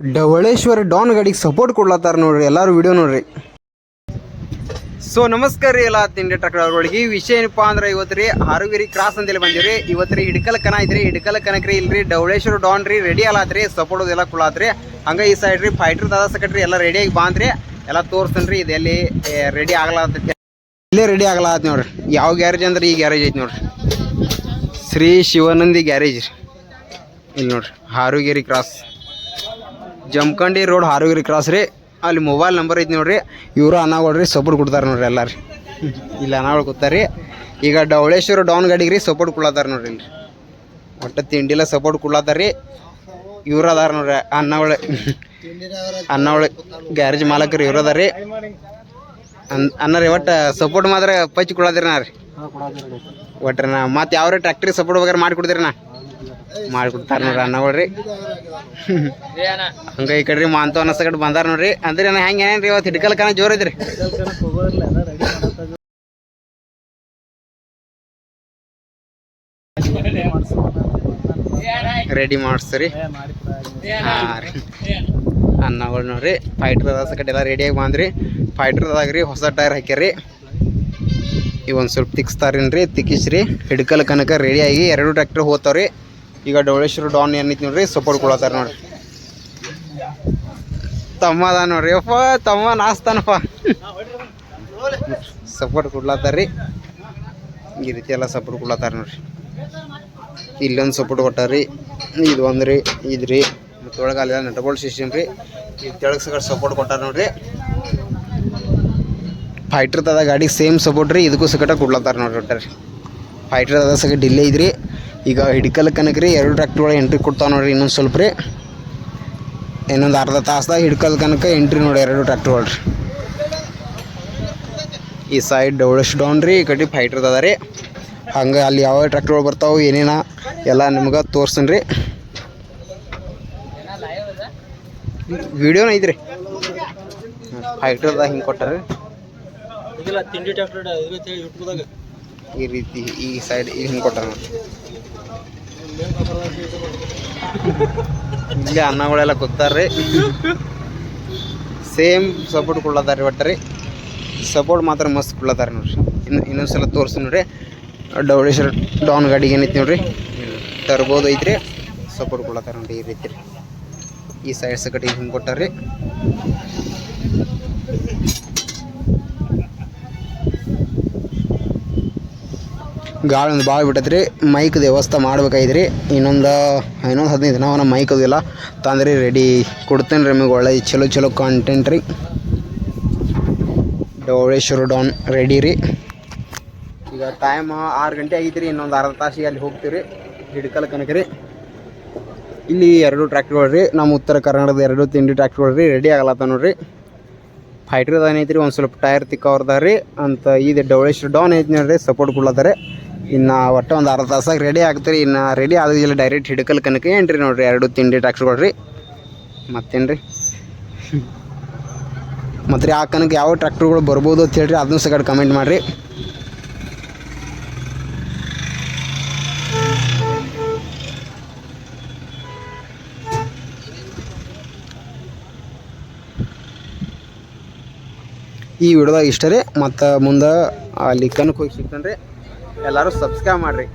Dhavaleshwar don ಗಾಡಿಗೆ support ಕೊಡ್ಲತ್ತಾರ ನೋಡ್ರಿ, ಎಲ್ಲರೂ ವಿಡಿಯೋ ನೋಡ್ರಿ. ಸೊ ನಮಸ್ಕಾರ ರೀ ಎಲ್ಲ ತಿಂಡಿ ಟ್ರಕ್ಗಳಿಗೆ ವಿಷಯ ಏನಪ್ಪಾ ಅಂದ್ರೆ ಇವತ್ತು ರೀ ಹಾರುಗಿರಿ ಕ್ರಾಸ್ ಅಂತೇಳಿ ಬಂದಿರಿ ಇವತ್ತು ರೀ ಹಿಡ್ಕಲ್ ಕನ ಐತ್ರಿ, ಹಿಡ್ಕಲ್ ಕನಕ್ ರೀ ಇಲ್ರಿ, ಡವಳೇಶ್ವರ ಡಾನ್ ರೀ ರೆಡಿ ಅಲಾತ್ರಿ ಸಪೋರ್ಟ್ ಎಲ್ಲ ಕುಳಾತ್ರಿ ಹಂಗ ಈ ಸೈಡ್ ರೀ ಫೈಟರ್ ದಾದಾ ಸಕಟ್ರಿ ಎಲ್ಲ ರೆಡಿಯಾಗಿ ಬಾಂದ್ರಿ ಎಲ್ಲ ತೋರಿಸ್ತೇನೆ ರೀ, ಇದೆಲ್ಲಿ ರೆಡಿ ಆಗ್ಲಾತೈತಿ ಇಲ್ಲೇ ರೆಡಿ ಆಗ್ಲಾತ್ ನೋಡ್ರಿ. ಯಾವ ಗ್ಯಾರೇಜ್ ಅಂದ್ರೆ ಈ ಗ್ಯಾರೇಜ್ ಐತಿ ನೋಡ್ರಿ. ಶ್ರೀ ಶಿವಾನಂದಿ ಗ್ಯಾರೇಜ್ ರೀ. ಇಲ್ಲಿ ನೋಡ್ರಿ, Harugeri cross Jamkhandi road Harugiri cross ರೀ. ಅಲ್ಲಿ ಮೊಬೈಲ್ ನಂಬರ್ ಐತಿ ನೋಡ್ರಿ. ಇವರು ಅನಾಗೋಳ್ರಿ ಸಪೋರ್ಟ್ ಕೊಡ್ತಾರೆ ನೋಡ್ರಿ ಎಲ್ಲಾರು ಇಲ್ಲಿ ಅನ್ನಗಳು ಕೂತಾರ್ರಿ ಈಗ ಡವಳೇಶ್ವರ ಡೌನ್ ಗಾಡಿಗೆ ರೀ ಸಪೋರ್ಟ್ ಕೊಡ್ಲತ್ತಾರ ನೋಡ್ರಿ ಇಲ್ಲಿ ಒಟ್ಟು ತಿಂಡಿಲ್ಲ ಸಪೋರ್ಟ್ ಕೊಡ್ಲತ್ತಾರ ರೀ. ಇವ್ರು ಅದಾರ ನೋಡ್ರಿ, ಅನ್ನವಳೆ ಅನ್ನವಳೆ ಗ್ಯಾರೇಜ್ ಮಾಲಕರು ಇವ್ರು ಅದಾರ ರೀ. ಅನ್ ಅನ್ನ ರೀ, ಒಟ್ಟು ಸಪೋರ್ಟ್ ಮಾತ್ರ ಪಚ್ಚಿ ಕೊಡೋದ್ರಿ ನಾ ರೀ. ಒಟ್ರಿ ನಾ ಮತ್ತೆ ಯಾವ ಟ್ರ್ಯಾಕ್ಟ್ರಿಗೆ ಸಪೋರ್ಟ್ ಬೇಕಾದ್ರೆ ಮಾಡಿ ಕೊಡ್ತೀರಿ ನಾ ಮಾಡ್ಕೊಡ್ತಾರ ನೋಡ್ರಿ ಅನ್ನಗಳ್ರಿ ಹಂಗ ಈ ಕಡೆ ರೀ ಮಾಂತ ಕಡೆ ಬಂದಾರ ನೋಡ್ರಿ. ಅಂದ್ರೆ ನಾ ಹೆಂಗೆ ಏನೇನ್ರಿ ಇವತ್ತು ಹಿಡ್ಕಲ್ ಕನ ಜೋರ್ ಐತ್ರಿ. ರೆಡಿ ಮಾಡಿಸ್ರಿ. ಹಾಂ ರೀ. ಅನ್ನಗಳು ನೋಡ್ರಿ ಫೈಟರ್ ಅದ ಕಡೆ ಎಲ್ಲ ರೆಡಿಯಾಗಿ ಬಂದ್ರಿ. ಫೈಟರ್ ಅದಾಗ ರೀ ಹೊಸ ಟೈರ್ ಹಾಕ್ಯಾರಿ. ಈ ಒಂದು ಸ್ವಲ್ಪ ತಿಕ್ಸ್ತಾರೇನ್ರಿ ತಿಕ್ಕಿಸ್ರಿ. ಹಿಡ್ಕಲ್ ಕನಕ ರೆಡಿಯಾಗಿ ಎರಡು ಟ್ರ್ಯಾಕ್ಟರ್ ಹೋಗ್ತಾವ್ರಿ. ಈಗ ಡೋಳೇಶ್ವರ ಡಾನ್ ಏನೈತಿ ನೋಡ್ರಿ ಸಪೋರ್ಟ್ ಕೊಡತ್ತಾರ ನೋಡ್ರಿ. ತಮ್ಮ ಅದ ನೋಡ್ರಿ ಅಪ್ಪ ತಮ್ಮ ನಾಸ್ತಾನಪ್ಪ ಸಪೋರ್ಟ್ ಕೊಡ್ಲತ್ತಾರ್ರಿ. ಈ ರೀತಿ ಎಲ್ಲ ಸಪೋರ್ಟ್ ಕೊಡ್ಲತ್ತಾರ ನೋಡ್ರಿ. ಇಲ್ಲೊಂದು ಸಪೋರ್ಟ್ ಕೊಟ್ಟಾರ್ರಿ. ಇದು ಒಂದು ರೀ ಇದು ರೀ ಮತ್ತು ಒಳಗೆ ಅಲ್ಲೆಲ್ಲ ಸಿಸ್ಟಮ್ ರೀ. ಇದು ತೆಳಗ್ ಸಪೋರ್ಟ್ ಕೊಟ್ಟಾರ ನೋಡ್ರಿ. ಫೈಟ್ರ್ ತದ ಗಾಡಿಗೆ ಸೇಮ್ ಸಪೋರ್ಟ್ ರೀ, ಇದಕ್ಕೂ ಸಕಟ ಕೊಡ್ಲತ್ತಾರ ನೋಡ್ರಿ ಫೈಟ್ರ್ ಅದ ಸಕ ಡಿಲೇ ಐತ್ರಿ ಈಗ ಹಿಡ್ಕಲ್ ಕನಕ ರೀ, ಎರಡು ಟ್ರ್ಯಾಕ್ಟರ್ ಒಳಗೆ ಎಂಟ್ರಿ ಕೊಡ್ತಾವೆ ನೋಡ್ರಿ ಇನ್ನೊಂದು ಸ್ವಲ್ಪ ರೀ. ಇನ್ನೊಂದು ಅರ್ಧ ತಾಸ್ದಾಗ ಹಿಡ್ಕಲ್ ಕನಕ ಎಂಟ್ರಿ ನೋಡಿ ಎರಡು ಟ್ರ್ಯಾಕ್ಟರ್ ಒಳ್ರಿ ಈ ಸೈಡ್ ಡೌಳಶ್ ಡೌನ್ ರೀ, ಈ ಕಡೆ ಫೈಟ್ರ್ ಅದ ರೀ. ಹಂಗೆ ಅಲ್ಲಿ ಯಾವ ಟ್ರ್ಯಾಕ್ಟ್ರಗಳು ಬರ್ತಾವೆ, ಏನೇನ ಎಲ್ಲ ನಿಮ್ಗೆ ತೋರಿಸ್ತೀನಿ ರೀ. ವಿಡಿಯೋನ ಐತ್ರಿ. ಫೈಟ್ರ್ದಾಗ ಹಿಂಗೆ ಕೊಟ್ಟಾರೆ. ತಿಂಡಿ ಈ ರೀತಿ ಈ ಸೈಡ್ ಈಗ ಹಿಂಗೆ ಕೊಟ್ಟಾರ ನೋಡಿ ಇಲ್ಲಿ ಅನ್ನಗಳೆಲ್ಲ ಕೂತಾರ್ರಿ. ಸೇಮ್ ಸಪೋರ್ಟ್ ಕೊಡ್ಲತ್ತಾರ ಒಟ್ಟರಿ. ಸಪೋರ್ಟ್ ಮಾತ್ರ ಮಸ್ತ್ ಕೊಡ್ಲತ್ತಾರ ನೋಡ್ರಿ. ಇನ್ನು ಇನ್ನೊಂದು ಸಲ ತೋರಿಸಿ ನೋಡ್ರಿ. ಡೌಡೇಶ್ವರ ಡೌನ್ ಗಾಡಿಗೆ ಏನೈತಿ ನೋಡ್ರಿ. ತರ್ಬೋದು ಐತ್ರಿ. ಸಪೋರ್ಟ್ ಕೊಡ್ಲತ್ತಾರ ನೋಡ್ರಿ ಈ ರೀತಿ. ಈ ಸೈಡ್ಸ್ ಕಟ್ಟಿಗೆ ಹಿಂಗೆ ಕೊಟ್ಟಾರ್ರಿ. ಗಾಳಿ ಭಾಳ ಬಿಟ್ಟೈತ್ರಿ. ಮೈಕ್ ವ್ಯವಸ್ಥೆ ಮಾಡ್ಬೇಕಾಗಿದ್ರಿ. ಇನ್ನೊಂದು ಇನ್ನೊಂದು ಹದಿನೈದು ದಿನ ನಮ್ಮ ಮೈಕ್ ಅದಿಲ್ಲ ತಂದ್ರಿ ರೆಡಿ ಕೊಡ್ತೇನೆ ರೀ ನಿಮಗೆ ಒಳ್ಳೆ ಚಲೋ ಚಲೋ ಕಾಂಟೆಂಟ್ ರೀ. ಡೋಳೇಶ್ವರ ಡೌನ್ ರೆಡಿ ರೀ. ಈಗ ಟೈಮ್ ಆರು ಗಂಟೆ ಆಗೈತ್ರಿ, ಇನ್ನೊಂದು ಅರ್ಧ ತಾಸಿಗೆ ಅಲ್ಲಿ ಹೋಗ್ತೀವಿ ರೀ. ಹಿಡ್ಕಲ್ ಕನಕ ರೀ. ಇಲ್ಲಿ ಎರಡು ಟ್ರ್ಯಾಕ್ಟರ್ಗಳು ರೀ, ನಮ್ಮ ಉತ್ತರ ಕರ್ನಾಟಕದ ಎರಡು ತಿಂಡಿ ಟ್ರ್ಯಾಕ್ಟರ್ ರೀ ರೆಡಿ ಆಗಲತ್ತ ನೋಡ್ರಿ. ಫೈಟ್ರ್ ಏನೈತೆ ರೀ ಒಂದು ಸ್ವಲ್ಪ ಟೈರ್ ತಿಕ್ಕವ್ರದ ರೀ. ಅಂತ ಇದು ಡೌಳೇಶ್ವರ ಡೌನ್ ಐತಿ ನೋಡ್ರಿ ಸಪೋರ್ಟ್ ಕೊಡ್ಲತ್ತಾರೆ. ಇನ್ನು ಒಟ್ಟು ಒಂದು ಅರ್ಧ ತಾಸಾಗಿ ರೆಡಿ ಆಗ್ತೀರಿ. ಇನ್ನು ರೆಡಿ ಆಗೋದಿಲ್ಲ ಡೈರೆಕ್ಟ್ ಹಿಡ್ಕಲ್ ಕನಕ ಏನ್ರಿ ನೋಡ್ರಿ? ಎರಡು ತಿಂಡಿ ಟ್ಯಾಕ್ಸ್ ಕೊಡ್ರಿ ಮತ್ತೇನು ರೀ ಮತ್ತು ರೀ ಆ ಕನಕ ಯಾವ ಟ್ರ್ಯಾಕ್ಟರ್ಗಳು ಬರ್ಬೋದು ಅಂತ ಹೇಳ್ರಿ ಅದನ್ನು ಸಗಡ್ ಕಮೆಂಟ್ ಮಾಡಿರಿ. ಈ ವಿಡಿಯೋದಾಗ ಇಷ್ಟ ರೀ ಮತ್ತು ಮುಂದೆ ಅಲ್ಲಿ ಕನಕ್ಕೆ ಹೋಗಿ ಸಿಗ್ತಾನೆ ರೀ ಎಲ್ಲರೂ ಸಬ್ಸ್ಕ್ರೈಬ್ ಮಾಡಿರಿ.